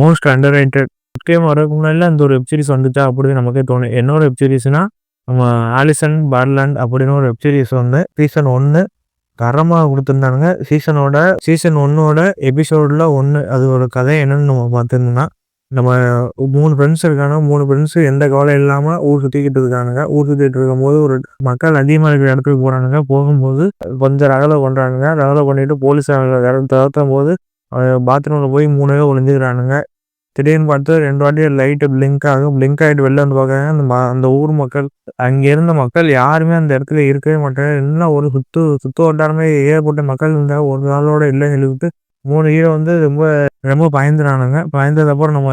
Most under rated game வரதுக்கு முன்னாடி அந்த ஒரு வெப்சீரிஸ் வந்துச்சா. அப்படின்னு நமக்கே தோணும் என்னோட வெப்சீரிஸ்னால் நம்ம ஆலிசன் பார்லாண்ட் அப்படின்னு ஒரு வெப்சீரிஸ் வந்து சீசன் ஒன்று தரமாக கொடுத்துருந்தானுங்க. சீசனோட சீசன் ஒன்னோட எபிசோடில் ஒன்று அது ஒரு கதை என்னன்னு நம்ம பார்த்துருந்தோம்னா நம்ம மூணு ஃப்ரெண்ட்ஸ் இருக்காங்க மூணு ஃப்ரெண்ட்ஸு எந்த கவலை இல்லாமல் ஊர் சுற்றிக்கிட்டு இருக்கானுங்க. ஊர் சுற்றிட்டு இருக்கும்போது ஒரு மக்கள் அதிகமாக இருக்கிற இடத்துக்கு போகிறானுங்க போகும்போது கொஞ்சம் ரகலை பண்ணுறானுங்க ரகலை பண்ணிட்டு போலீஸ் தளர்த்தும் போது பாத்ரூமில் போய் மூணு பேர் ஒளிஞ்சுக்கிறானுங்க. திடீர்னு பார்த்து ரெண்டு வாட்டி லைட்டு பிளிங்க் ஆகும். பிளிங்க் ஆகிட்டு வெளில வந்து பார்க்குறாங்க. அந்த அந்த ஊர் மக்கள் அங்கே இருந்த மக்கள் யாருமே அந்த இடத்துல இருக்கவே மாட்டாங்க. என்ன ஒரு சுத்து சுத்து வட்டாரமே ஏற்பட்ட மக்கள் இருந்தால் ஒரு நாளோட இல்லைன்னு சொல்லிவிட்டு மூணு ஹீரோ வந்து ரொம்ப ரொம்ப பயந்துறானுங்க. பயந்ததுக்கப்புறம் நம்ம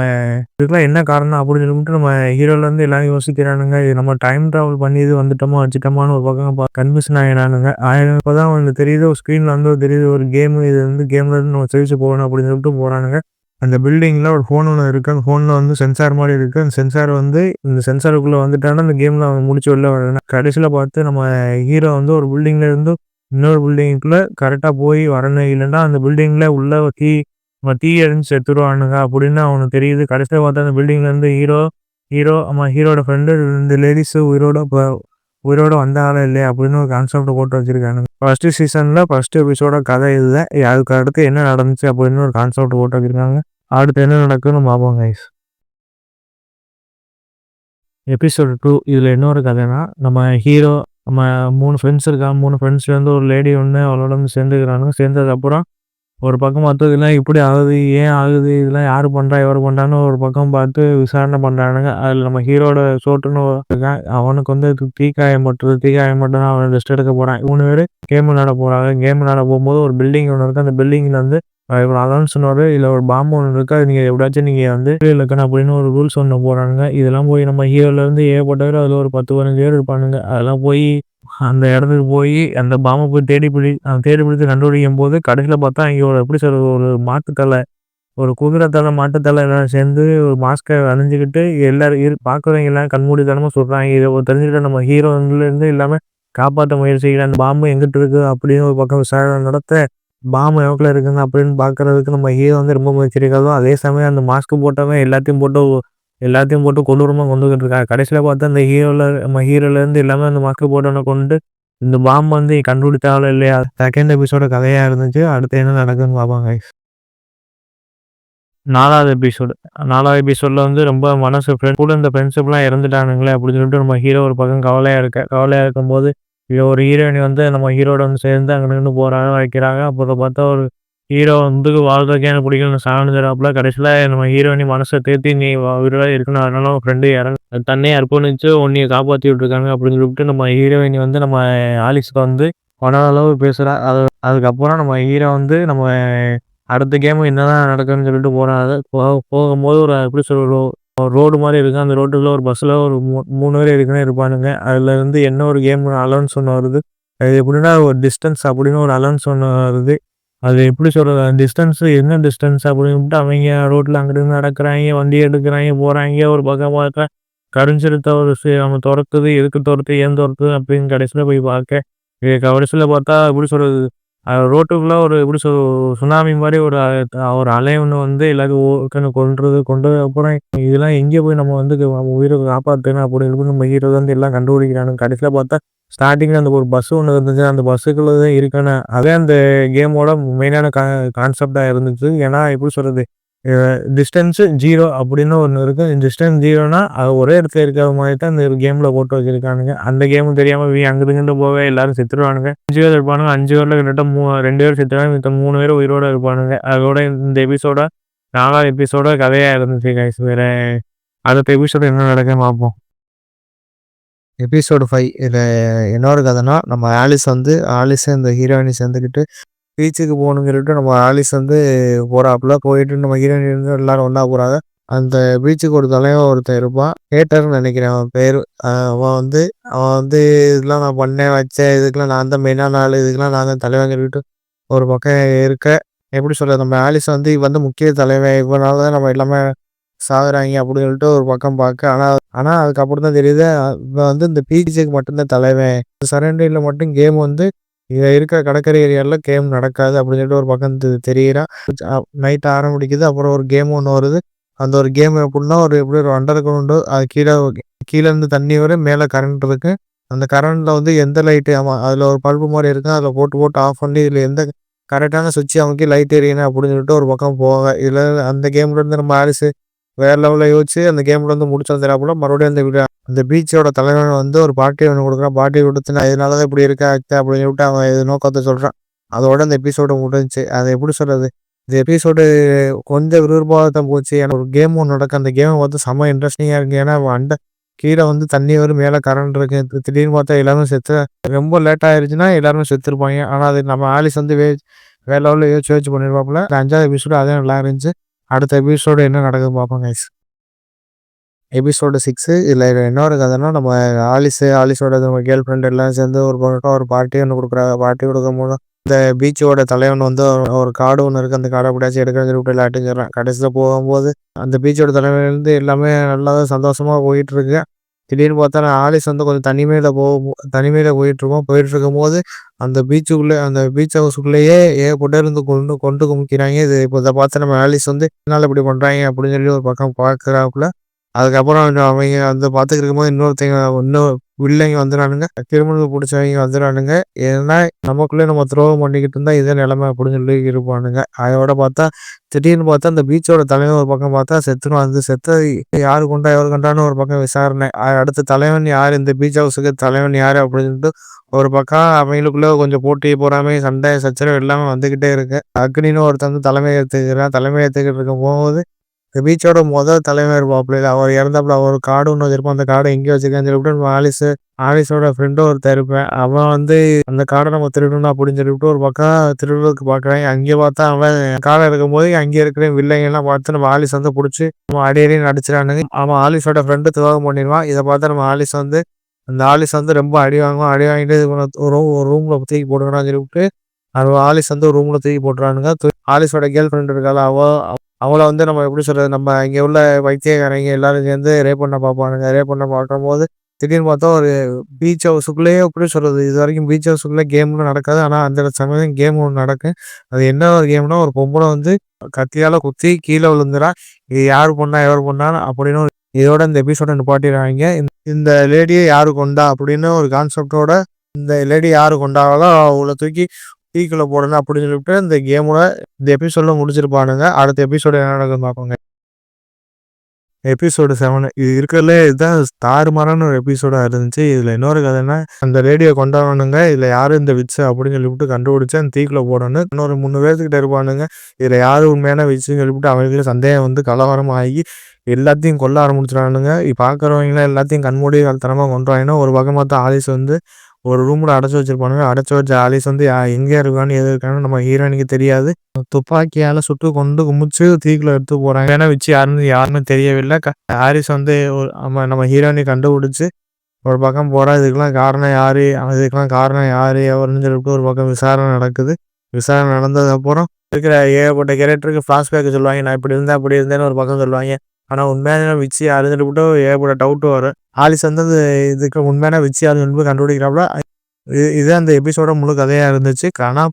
இதுக்கெல்லாம் என்ன காரணம் அப்படின்னு சொல்லிட்டு நம்ம ஹீரோலேருந்து எல்லாரும் யோசிக்கிறானுங்க. இது நம்ம டைம் ட்ராவல் பண்ணி இது வந்துட்டோமா வச்சுட்டோமான்னு ஒரு பக்கம் கன்ஃபியூஷன் ஆகினானுங்க ஆயிரம் இப்போ தான் வந்து தெரியுது ஒரு ஸ்க்ரீனில் வந்து தெரியுது ஒரு கேம் இது வந்து கேம்ல இருந்து நம்ம தெரிவிச்சு போகணும் அப்படின்னு சொல்லிட்டு போகிறானுங்க அந்த பில்டிங்கில் ஒரு ஃபோன் ஒன்று இருக்குது அந்த ஃபோனில் வந்து சென்சார் மாதிரி இருக்குது அந்த சென்சார் வந்து இந்த சென்சாருக்குள்ளே வந்துட்டானா அந்த கேமில் அவன் முடிச்சு வெளில வரணும் கடைசியில் பார்த்து நம்ம ஹீரோ வந்து ஒரு பில்டிங்கில் இருந்து இன்னொரு பில்டிங்குள்ளே கரெக்டாக போய் வரணும். இல்லைன்னா அந்த பில்டிங்கில் உள்ள தீ தீ எரிஞ்சு செத்துருவானுங்க அப்படின்னு அவனுக்கு தெரியுது. கடைசியில் பார்த்தா அந்த பில்டிங்லேருந்து ஹீரோ ஹீரோ ஆமாம் ஹீரோட ஃப்ரெண்டு ரெண்டு லேடிஸு உயிரோட இப்போ உயிரோட வந்தாலும் இல்லையா அப்படின்னு ஒரு கான்செப்ட் போட்டு வச்சிருக்கானுங்க. ஃபர்ஸ்ட் சீசனில் ஃபர்ஸ்ட் எபிசோட கதை இதுதான் அதுக்கு அடுத்து என்ன நடந்துச்சு அப்படின்னு ஒரு கான்செப்ட் போட்டு வச்சிருக்காங்க. அடுத்து என்ன நடக்குன்னு பார்ப்போம் கைஸ் எபிசோடு டூ இதில் இன்னொரு கதைனா நம்ம ஹீரோ நம்ம மூணு ஃப்ரெண்ட்ஸ் இருக்காங்க மூணு ஃப்ரெண்ட்ஸ் சேர்ந்து ஒரு லேடி ஒன்று அவளோட வந்து சேர்ந்துக்கிறாங்க சேர்ந்ததுக்கப்புறம் ஒரு பக்கம் பார்த்து இதெல்லாம் இப்படி ஆகுது ஏன் ஆகுது? இதெல்லாம் யார் பண்ணுறா எவர் பண்ணுறான்னு ஒரு பக்கம் பார்த்து விசாரணை பண்ணுறானுங்க அதில் நம்ம ஹீரோட சோட்டுன்னு இருக்கான் அவனுக்கு வந்து தீக்காயம் பட்டுறது தீக்காயம் மட்டும் தான் அவன் ரெஸ்ட் எடுக்க போகிறான் இவனு பேர் கேம் விளாட போகிறாங்க கேம் விளாட போகும்போது ஒரு பில்டிங் ஒன்று இருக்குது அந்த பில்டிங்கில் வந்து இவர் அதான் சொன்னார் இல்லை ஒரு பாம்பு ஒன்று இருக்கா? நீங்கள் எப்படியாச்சும் நீங்கள் வந்து இருக்கணும் அப்படின்னு ஒரு ரூல்ஸ் ஒன்று போகிறானுங்க இதெல்லாம் போய் நம்ம ஹீரோலேருந்து ஏகப்பட்டவர் அதில் ஒரு பத்து பதினஞ்சு பேர் இருப்பானுங்க. அதெல்லாம் போய் அந்த இடத்துக்கு போய் அந்த பாம்பை போய் தேடி பிடி தேடி பிடித்து கண்டுபிடிக்கும் போது கடைசியில் பார்த்தா இங்கே ஒரு எப்படி சொல்கிறது ஒரு மாட்டுத்தலை ஒரு குதிரை தலை மாட்டுத்தலை எல்லாம் சேர்ந்து ஒரு மாஸ்கை அணிஞ்சிக்கிட்டு எல்லாரும் இரு பார்க்குறவங்க எல்லாம் கண்மூடித்தனமாக சொல்கிறாங்க இதை தெரிஞ்சுக்கிட்ட நம்ம ஹீரோன்லேருந்து இல்லாமல் காப்பாற்ற முயற்சிக்கிற அந்த பாம்பு எங்கிட்டு இருக்குது அப்படின்னு ஒரு பக்கம் விசாரணை நடத்த பாம் எவ்வளோ இருக்குங்க அப்படின்னு பார்க்குறதுக்கு நம்ம ஹீரோ வந்து ரொம்ப முயற்சிக்கிறதும் அதே சமயம் அந்த மாஸ்க் போட்டவன் எல்லாத்தையும் போட்டு எல்லாத்தையும் போட்டு கொடூரமாக கொண்டுகிட்டு இருக்காங்க கடைசியில் பார்த்தா அந்த ஹீரோவில் நம்ம ஹீரோலேருந்து எல்லாமே அந்த மாஸ்க் போட்டவனை கொண்டு இந்த பாம் வந்து கண்டுபிடிச்சாலும் இல்லையா? செகண்ட் எபிசோட கதையாக இருந்துச்சு. அடுத்து என்ன நடக்குதுன்னு பார்ப்பாங்க நாலாவது எபிசோடு நாலாவது எபிசோடில் வந்து ரொம்ப மனசு ஃப்ரெண்ட் கூட இந்த ஃப்ரெண்ட்ஷிப்லாம் இறந்துட்டானுங்களே அப்படின்னு சொல்லிட்டு நம்ம ஹீரோ ஒரு பக்கம் கவலையாக இருக்க கவலையாக இருக்கும்போது ஒரு ஹீரோயினி வந்து நம்ம ஹீரோட வந்து சேர்ந்து அங்கே நின்று போகிறாங்க வைக்கிறாங்க அப்புறம் பார்த்தா ஒரு ஹீரோ வந்து வாழ்றதுக்கே எனக்கு பிடிக்கல. சாணுங்கிறாப்புல கடைசியில் நம்ம ஹீரோயினி மனசை தேத்தி நீ உயிரோட இருக்கணும். அதனால ஃப்ரெண்டு இறங்க தன்னை அர்ப்பணிச்சு உன்னைய காப்பாற்றி விட்டுருக்காங்க. அப்படின்னு சொல்லிட்டு நம்ம ஹீரோயினி வந்து நம்ம ஆலிஸ்க்கு வந்து கொண்டாட அளவு பேசுகிறா அது அதுக்கப்புறம் நம்ம ஹீரோ வந்து நம்ம அடுத்த கேமு என்னதான் நடக்குதுன்னு சொல்லிட்டு போகிறாங்க போக போகும்போது ஒரு எப்படி சொல்கிறோம் ரோடு மாதிரி இருக்குது அந்த ரோட்டில் ஒரு பஸ்ஸில் ஒரு மூணு பேர் இருக்குன்னு இருப்பானுங்க. அதில் இருந்து என்ன ஒரு கேம் அலௌன்ஸ் ஒன்று வருது. அது எப்படின்னா ஒரு டிஸ்டன்ஸ் அப்படின்னு ஒரு அலௌன்ஸ் ஒன்று வருது. அது எப்படி சொல்கிறது டிஸ்டன்ஸு என்ன டிஸ்டன்ஸ் அப்படின்ட்டு அவங்க ரோட்டில் அங்கிட்டு நடக்கிறாங்க வண்டி எடுக்கிறாங்க போகிறாங்க ஒரு பக்கம் பார்க்க. கடைஞ்சிருத்த ஒரு நம்ம துரத்துது எதுக்கு துரத்து ஏன் துரத்துது அப்படின்னு கடைசியில் போய் பார்க்க. கடைசியில் பார்த்தா எப்படி சொல்கிறது ரோட்டுக்குள்ள ஒரு எப்படி சொல் சுனாமி மாதிரி ஒரு ஒரு அலை ஒன்று வந்து எல்லாத்தையும் கொன்றது கொண்டது அப்புறம் இதெல்லாம் எங்கே போய் நம்ம வந்து உயிரை காப்பாற்றணும் அப்படின்னு நம்ம ஹீரோ வந்து எல்லாம் கண்டுபிடிக்கிறானு கடைசியில் பார்த்தா ஸ்டார்டிங்கில் அந்த ஒரு பஸ் ஒன்று இருந்துச்சு. அந்த பஸ்ஸுக்குள்ளே தான் இருக்கணும். அதே அந்த கேமோட மெயினான கா கான்செப்டாக இருந்துச்சு. ஏன்னா எப்படி சொல்கிறது டிஸ்டன்ஸு ஜீரோ அப்படின்னு ஒன்று இருக்குது டிஸ்டன்ஸ் ஜீரோனா அது ஒரே இடத்துல இருக்கிற மாதிரி தான் இந்த கேமில் போட்டு வச்சிருக்கானுங்க. அந்த கேமும் தெரியாமல் வீ அங்கிட்டு போவே எல்லாரும் செத்துருவானுங்க. அஞ்சு பேர் இருப்பானுங்க. அஞ்சு பேரில் கிட்ட மூ ரெண்டு பேர் செத்துருவாங்க. மித்த மூணு பேர் உயிரோடு இருப்பானுங்க. அதோட இந்த எபிசோட நாலாவது எபிசோட கதையாக இருந்துச்சு கைஸ் வேற அடுத்த எபிசோட என்ன நடக்குன்னு பார்ப்போம். எபிசோடு ஃபைவ் இதில் என்ன ஒரு கதைனா நம்ம ஆலிஸ் வந்து ஆலிஸ் இந்த ஹீரோயினி சேர்ந்துக்கிட்டு பீச்சுக்கு போகணுங்கிறது நம்ம ஆலிஸ் வந்து போகிறாப்புல போயிட்டு நம்ம ஹீரோயின் இருந்து எல்லாரும் ஒன்றா போகிறாங்க அந்த பீச்சுக்கு ஒரு தலைவன் ஒருத்தன் இருப்பான். கேட்டர்னு நினைக்கிறேன் அவன் பேர். அவன் வந்து அவன் வந்து இதெல்லாம் நான் பண்ணேன் வச்சேன். இதுக்கெல்லாம் நான் தான் மெயினான ஆள். இதுக்கெல்லாம் நான் தான் தலைவங்கிட்டு ஒரு பக்கம் இருக்க. எப்படி சொல்கிறது நம்ம ஆலிஸ் வந்து வந்து முக்கிய தலைவன். இவனால தான் நம்ம எல்லாமே சாகுறாங்க அப்படின்னு சொல்லிட்டு ஒரு பக்கம் பார்க்க. ஆனால் ஆனால் அதுக்கப்புறம் தான் தெரியுது. இவன் வந்து இந்த பீச்சுக்கு மட்டும்தான் தலைவன். சரௌண்டிங்கில் மட்டும் கேம் வந்து இங்கே இருக்கிற கடற்கரை ஏரியாவில் கேம் நடக்காது அப்படின்னு சொல்லிட்டு ஒரு பக்கம் தெரியிறான் நைட் ஆரம்பிக்குது அப்புறம் ஒரு கேம் ஒன்று வருது. அந்த ஒரு கேம் எப்படின்னா ஒரு எப்படி ஒரு அண்டர் கிரவுண்டு அது கீழே கீழேருந்து தண்ணி வரும் மேலே கரண்ட் இருக்கு. அந்த கரண்ட்டில் வந்து எந்த லைட்டு ஆமாம் அதில் ஒரு பல்பு மாதிரி இருக்கும் அதில் போட்டு போட்டு ஆஃப் பண்ணி இதில் எந்த கரெக்டான சுவிட்ச் அமைக்கி லைட் எரியணும் அப்படின்னு சொல்லிட்டு ஒரு பக்கம் போவாங்க. இதில் அந்த கேம்லேருந்து நம்ம ஆரிசு வேறு லெவலில் யோசிச்சு அந்த கேமில் வந்து முடிச்சு தராப்புல மறுபடியும் அந்த அந்த பீச்சோட தலைவன் வந்து ஒரு பாட்டி ஒன்று கொடுக்குறான். பாட்டி நான் இதனால தான் இப்படி இருக்கா அப்படின்னு சொல்லிட்டு அவன் இது நோக்கத்தை சொல்கிறான் அதோட அந்த எபிசோடு முடிஞ்சிச்சு. அதை எப்படி சொல்கிறது இந்த எபிசோடு கொஞ்சம் விருப்பத்தை போச்சு. ஏன்னா ஒரு கேம் ஒன்று நடக்கும் அந்த கேமை பார்த்து செம்ம இன்ட்ரெஸ்டிங்காக இருக்குது ஏன்னா அண்டை கீழே வந்து தண்ணி வரும் மேலே கரண்ட் இருக்கு. திடீர்னு பார்த்தா எல்லாரும் செத்து ரொம்ப லேட் ஆயிருச்சுன்னா எல்லாருமே செத்துருப்பாங்க. ஆனால் அது நம்ம ஆலிஸ் வந்து வே வேற லெவலில் யோசிச்சு யோசிச்சு பண்ணிருப்பாப்புல. அஞ்சாவது எபிசோடு அதே நல்லா இருந்துச்சு. அடுத்த எபிசோடு என்ன நடக்குது பார்ப்போம் கைஸ் எபிசோடு சிக்ஸு இதில் இன்னொரு கதைன்னா நம்ம ஆலிஸு ஆலிஸோட நம்ம கேர்ள் ஃப்ரெண்ட் எல்லாம் சேர்ந்து ஒரு பக்கம் ஒரு பார்ட்டி ஒன்று கொடுக்குறாங்க பார்ட்டி கொடுக்கும் போது இந்த பீச்சோட தலைவன் வந்து ஒரு காடு ஒன்று இருக்குது அந்த காடை பிடிச்சி எடுக்கிறது விட்டு விளையாட்டுன்னு கடைசியில் போகும்போது அந்த பீச்சோட தலைவன்லேருந்து எல்லாமே நல்லா சந்தோஷமாக போயிட்டுருக்கு திடீர்னு பார்த்தா ஆலிஸ் வந்து கொஞ்சம் தனிமையில் போகும் தனிமையில் போயிட்டுருக்கோம். போயிட்டு இருக்கும்போது அந்த பீச்சுக்குள்ளே அந்த பீச் ஹவுஸுக்குள்ளேயே ஏகப்பட்ட இருந்து கொண்டு கொண்டு குமிக்கிறாங்க. இது இப்போ இதை பார்த்து நம்ம ஆலிஸ் வந்து என்னால் இப்படி பண்ணுறாங்க அப்படின்னு சொல்லி ஒரு பக்கம் பார்க்குறாப்புல. அதுக்கப்புறம் அவங்க வந்து பார்த்துக்கிட்டு இருக்கும்போது இன்னொருத்தங்க இன்னும் பிள்ளைங்க வந்துடானுங்க கிரிமினல் பிடிச்சவங்க வந்துடானுங்க ஏன்னா நமக்குள்ளே நம்ம துரோகம் பண்ணிக்கிட்டு இருந்தா இதே நிலைமை அப்படின்னு சொல்லி இருப்பானுங்க. அதோட பார்த்தா திடீர்னு பார்த்தா அந்த பீச்சோட தலைவன் ஒரு பக்கம் பார்த்தா செத்துன்னு வந்து செத்த யாரு கொண்டா எவர் கொண்டான்னு ஒரு பக்கம் விசாரணை. அடுத்த தலைவன் யார்? இந்த பீச் ஹவுஸுக்கு தலைவன் யார்? அப்படின்னு சொல்லிட்டு ஒரு பக்கம் அவங்களுக்குள்ள கொஞ்சம் போட்டி போறாமே சண்டை சச்சரவு எல்லாமே வந்துகிட்டே இருக்கு. அக்னின்னு ஒருத்தன் வந்து தலைமை ஏற்றுக்கிறான் தலைமை ஏற்றுக்கிட்டு இருக்கும் போது இந்த பீச்சோட முதல் தலைவர் இருப்பாப்புல அவர் இறந்தாப்புல அவர் காடு ஒன்று வச்சிருப்பான். அந்த காடை எங்கே வச்சிருக்கேன்னு சொல்லிவிட்டு ஆலிஸ் ஆலிஸோட ஃப்ரெண்டும் ஒருத்தர் இருப்பேன் அவன் வந்து அந்த காடை நம்ம திருடணும் அப்படின்னு சொல்லிவிட்டு ஒரு பக்கம் திருடுறதுக்கு பார்க்குறேன். அங்கே பார்த்தா அவன் காடை இருக்கும்போது அங்கே இருக்கிற வில்லைங்கெல்லாம் பார்த்து நம்ம ஆலிஸ் வந்து பிடிச்சி நம்ம அடி அடி நடிச்சிடானுங்க அவன் ஆலிஸோட ஃப்ரெண்டு துவாகம் பண்ணிடுவான். இதை பார்த்தா நம்ம ஆலிஸ் வந்து அந்த ஆலிஸ் வந்து ரொம்ப அடி வாங்குவான். அடி வாங்கிட்டு ஒரு ரூமில் தூக்கி போடுறான்னு சொல்லிவிட்டு அது ஆலிஸ் வந்து ரூமில் தூக்கி போட்டுறானுங்க. ஆலிஸோட கேர்ள் ஃப்ரெண்ட் இருக்காள்? அவள் அவங்கள வந்து நம்ம எப்படி சொல்கிறது நம்ம இங்கே உள்ள வைத்தியக்காரங்க எல்லாரும் சேர்ந்து ரேப் பண்ண பார்ப்பானுங்க. ரேப் பண்ண பார்க்கும்போது திடீர்னு பார்த்தா ஒரு பீச் ஹவுஸுக்குள்ளேயே எப்படி சொல்கிறது இது வரைக்கும் பீச் ஹவுஸுக்குள்ளே கேம்லாம் நடக்காது. ஆனால் அந்த சமயம் கேம் ஒன்று நடக்கும். அது என்ன ஒரு கேம்னா ஒரு பொம்பளை வந்து கத்தியால் குத்தி கீழே விழுந்துடா இது யார் பொண்ணா எவர் பொண்ணான்னு அப்படின்னு இதோட இந்த எபிசோட நிப்பாட்டிடுறாங்க. இந்த லேடியை யாரு கொண்டா அப்படின்னு ஒரு கான்செப்டோட இந்த லேடி யாரு கொண்டாங்களோ அவளை தூக்கி டீக்குள்ளே போடணும் அப்படின்னு சொல்லிட்டு இந்த கேமோட இந்த எபிசோட முடிச்சிருப்பானுங்க அடுத்த எபிசோடு என்ன நடக்கும் பார்ப்போங்க. எபிசோடு செவன் இது இருக்கிறதுல இதுதான் தாறுமாறான ஒரு எபிசோடாக இருந்துச்சு. இதில் இன்னொரு கதைன்னா அந்த ரேடியோ கொண்டாடணுங்க இதில் யார் இந்த விச்சு அப்படின்னு சொல்லிவிட்டு கண்டுபிடிச்சு அந்த தீக்குள்ள போடணும். இன்னொரு மூணு பேர்த்துக்கிட்ட இருப்பானுங்க. இதில் யார் உண்மையான விச்சுன்னு சொல்லிவிட்டு அவங்களுக்கு சந்தேகம் வந்து கலவரம் ஆகி எல்லாத்தையும் கொல்ல ஆரம்பிச்சிடானுங்க பார்க்குறவங்களாம் எல்லாத்தையும் கண்மூடி கலத்தனமாக கொண்டுவாங்கன்னா ஒரு பக்கமாக தான் ஆலிஸ் வந்து ஒரு ரூமில் அடைச்சி வச்சிருப்பானுங்க. அடைச்சி வச்ச ஆலிஸ் வந்து எங்கே இருக்கான்னு எது இருக்கான்னு நம்ம ஹீரோயினுக்கு தெரியாது. துப்பாக்கியால் சுட்டு கொண்டு குமிச்சு தீக்குள்ள எடுத்து போகிறாங்க ஏன்னா வச்சு யாருன்னு யாருன்னு தெரியவில்லை. ஹாரிஸ் வந்து நம்ம நம்ம ஹீரோயினை கண்டுபிடிச்சி ஒரு பக்கம் போகிறா இதுக்கெல்லாம் காரணம் யார்? இதுக்கெல்லாம் காரணம் யார்? அவருன்னு சொல்லிட்டு ஒரு பக்கம் விசாரணை நடக்குது. விசாரணை நடந்ததுக்கப்புறம் இருக்கிற ஏகப்பட்ட கேரக்டருக்கு ஃப்ளாஷ்பேக் சொல்லுவாங்க. நான் இப்படி இருந்தேன் அப்படி இருந்தேன்னு ஒரு பக்கம் சொல்லுவாங்க. ஆனால் உண்மையான விச்சு அறிஞ்சிட்டு சொல்லிவிட்டு ஏகப்பட்ட டவுட்டும் வரும். ஆலிஸ் வந்து அந்த இதுக்கு உண்மையான விச்சி அறிஞ்சு சொல்லி கண்டுபிடிக்கிறாப்புல இது அந்த எபிசோட முழு கதையாக இருந்துச்சு. ஆனால்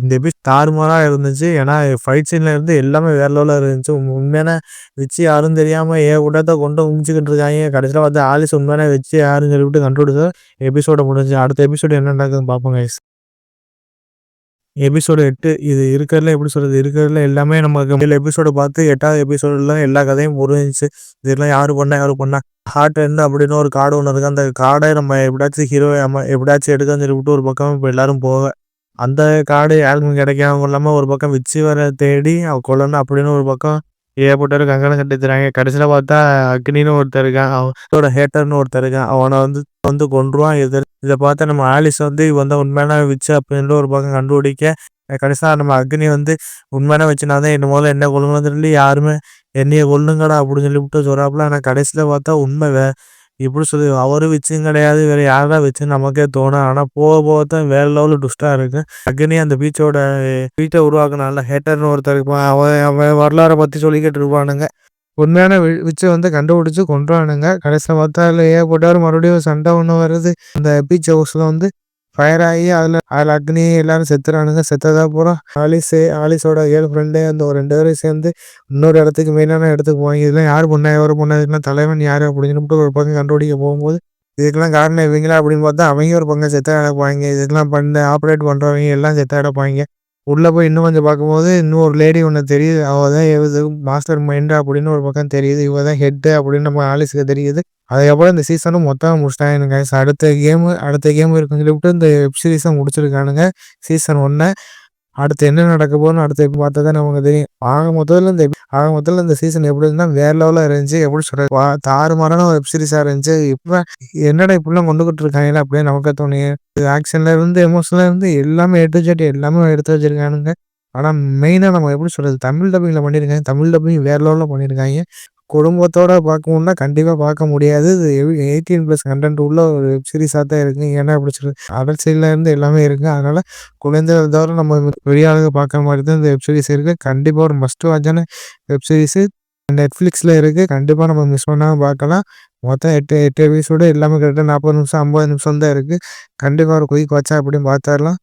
இந்த எபி தாறுமாறாக இருந்துச்சு. ஏன்னா ஃபைட் சீனில் இருந்து எல்லாமே வேற லெவலில் இருந்துச்சு. உண்மையான வச்சு யாரும் தெரியாமல் ஏ கூட்டத்தை கொண்டு உமிச்சிக்கிட்டு இருக்காங்க. கடைசியில் பார்த்து ஆலிஸ் உண்மையான வச்சு யாருன்னு சொல்லிவிட்டு கண்டுபிடிச்சா எபிசோட முடிஞ்சு அடுத்த எபிசோடு என்ன நடக்குதுன்னு பார்ப்போம் கைஸ் எபிசோடு எட்டு இது இருக்கிறதுல எப்படி சொல்கிறது இருக்கிறதுல எல்லாமே நமக்கு ஏழு எபிசோடு பார்த்து எட்டாவது எபிசோடில் எல்லா கதையும் புரிஞ்சிச்சு. இதெல்லாம் யார் பண்ணா யார் பண்ணா? ஹார்ட் எண்ட் அப்படின்னு ஒரு கார்டு ஒன்று இருக்குது அந்த கார்டை நம்ம எப்படியாச்சும் ஹீரோ நம்ம எப்படியாச்சும் எடுக்கன்னு சொல்லிவிட்டு ஒரு பக்கம் இப்போ எல்லாரும் போக. அந்த கார்டு யாருக்கும் கிடைக்காம இல்லாமல் ஒரு பக்கம் வச்சு வர தேடி அவ கொள்ளணும் அப்படின்னு ஒரு பக்கம் ஏகப்பட்டவர் கங்கணம் கட்டி தராங்க கடைசியில் பார்த்தா அக்னின்னு ஒருத்தர் இருக்கான். அவனோட ஹேட்டர்னு ஒருத்தர் இருக்கான். அவனை வந்து வந்து கொண்டுருவான் எதிர் இதை பார்த்தா நம்ம ஆலிஸ் வந்து வந்து உண்மையான வச்சு அப்படின்னு ஒரு பக்கம் கண்டுபிடிக்க கடைசியாக நம்ம அக்னி வந்து உண்மையான வச்சுனா தான் என்ன முதல்ல என்ன கொள்ளுங்கன்னு சொல்லி யாருமே என்னைய கொள்ளுங்கடா அப்படின்னு சொல்லிவிட்டு சொல்கிறாப்புல ஆனால் கடைசியில் பார்த்தா உண்மை வே இப்படி சொல்லி அவரும் வச்சும் கிடையாது. வேற யாரா வச்சு நமக்கே தோணும். ஆனால் போக போக தான் வேற லெவலில் டுஸ்டாக இருக்கு. அக்னி அந்த பீச்சோட பீச்சை உருவாக்குனால ஹேட்டர்னு ஒருத்தர் இருப்பான். அவன் அவன் வரலாறை பற்றி சொல்லிக்கிட்டு இருப்பானுங்க. உண்மையான விச்சை வந்து கண்டுபிடிச்சு கொண்டுவானுங்க கடைசியில் பார்த்தா இல்லை போட்டாலும் மறுபடியும் சண்டை ஒன்று வருது. அந்த பீச் ஹவுஸில் வந்து ஃபயர் ஆகி அதில் அதில் அக்னி எல்லாரும் செத்துறானுங்க. செத்ததா பூரா ஆலிஸு ஆலிஸோட ஏழு ஃப்ரெண்டு அந்த ஒரு ரெண்டு பேரும் சேர்ந்து இன்னொரு இடத்துக்கு மெயினான இடத்துக்கு போவாங்க. இதெல்லாம் யார் பொண்ணா யார் பொண்ணா இதுக்கெல்லாம் தலைவன் யார் அப்படின்னு ஒரு பக்கம் கண்டுபிடிக்க போகும்போது இதுக்கெல்லாம் காரணம் இவங்களா அப்படின்னு பார்த்தா அவங்க ஒரு பக்கம் செத்த கிடப்பாங்க இதுக்கெல்லாம் பண்ண ஆப்ரேட் பண்ணுறவங்க எல்லாம் செத்த கிடப்பாங்க உள்ளே போய் இன்னும் கொஞ்சம் பார்க்கும்போது இன்னும் ஒரு லேடி ஒன்று தெரியுது. அவள் தான் எது மாஸ்டர் மைண்டு அப்படின்னு ஒரு பக்கம் தெரியுது. இவ தான் ஹெட்டு அப்படின்னு நம்ம ஆலிஸுக்கு தெரியுது. அதுக்கப்புறம் இந்த சீசனும் மொத்தமாக முடிச்சிட்டாங்க. guys. அடுத்த கேமு அடுத்த கேம் இருக்குன்னு சொல்லிவிட்டு இந்த வெப் சீரிஸை முடிச்சிருக்கானுங்க. சீசன் ஒன்று அடுத்து என்ன நடக்க போகுதுன்னு அடுத்து எப்படி பார்த்தா தான் நமக்கு தெரியும். ஆக மொத்தத்தில் இந்த ஆக மொத்தத்தில் இந்த சீசன் எப்படி இருந்தால் வேற லெவலில் இருந்துச்சு எப்படி சொல்கிறது வா தாறுமாறான வெப் சீரிஸாக இருந்துச்சு. இப்போ என்னடா இப்படிலாம் கொண்டுகிட்டு இருக்காங்க அப்படியே நமக்கு தோணுது. ஆக்ஷன்ல இருந்து எமோஷனில் இருந்து எல்லாமே எடுத்து ஜெட் எல்லாமே எடுத்து வச்சிருக்கானுங்க. ஆனால் மெயினாக நம்ம எப்படி சொல்கிறது தமிழ் டப்பிங்கில் பண்ணியிருக்காங்க தமிழ் டப்பிங் வேற லெவலில் பண்ணியிருக்காங்க குடும்பத்தோடு பார்க்கணுன்னா கண்டிப்பாக பார்க்க முடியாது. இது எயிட்டீன் ப்ளஸ் கண்டென்ட் உள்ள ஒரு வெப் சீரிஸாக தான் இருக்குது ஏன்னா எப்படி அடல் சைடில் இருந்து எல்லாமே இருக்குது அதனால் குழந்தைகள் தவிர நம்ம பெரிய ஆளுங்க பார்க்குற மாதிரி தான் இந்த வெப் சீரிஸ் இருக்குது கண்டிப்பாக ஒரு மஸ்ட் வாட்சான வெப் சீரிஸு நெட்ஃப்ளிக்ஸில் இருக்குது கண்டிப்பாக நம்ம மிஸ் பண்ணாமல் பார்க்கலாம். மொத்தம் எட்டு எட்டு எபிசோடு எல்லாமே கரெக்டாக நாற்பது நிமிஷம் ஐம்பது நிமிஷம் தான் இருக்குது கண்டிப்பாக ஒரு குயிக் வாட்சா அப்படின்னு பார்த்துடலாம்.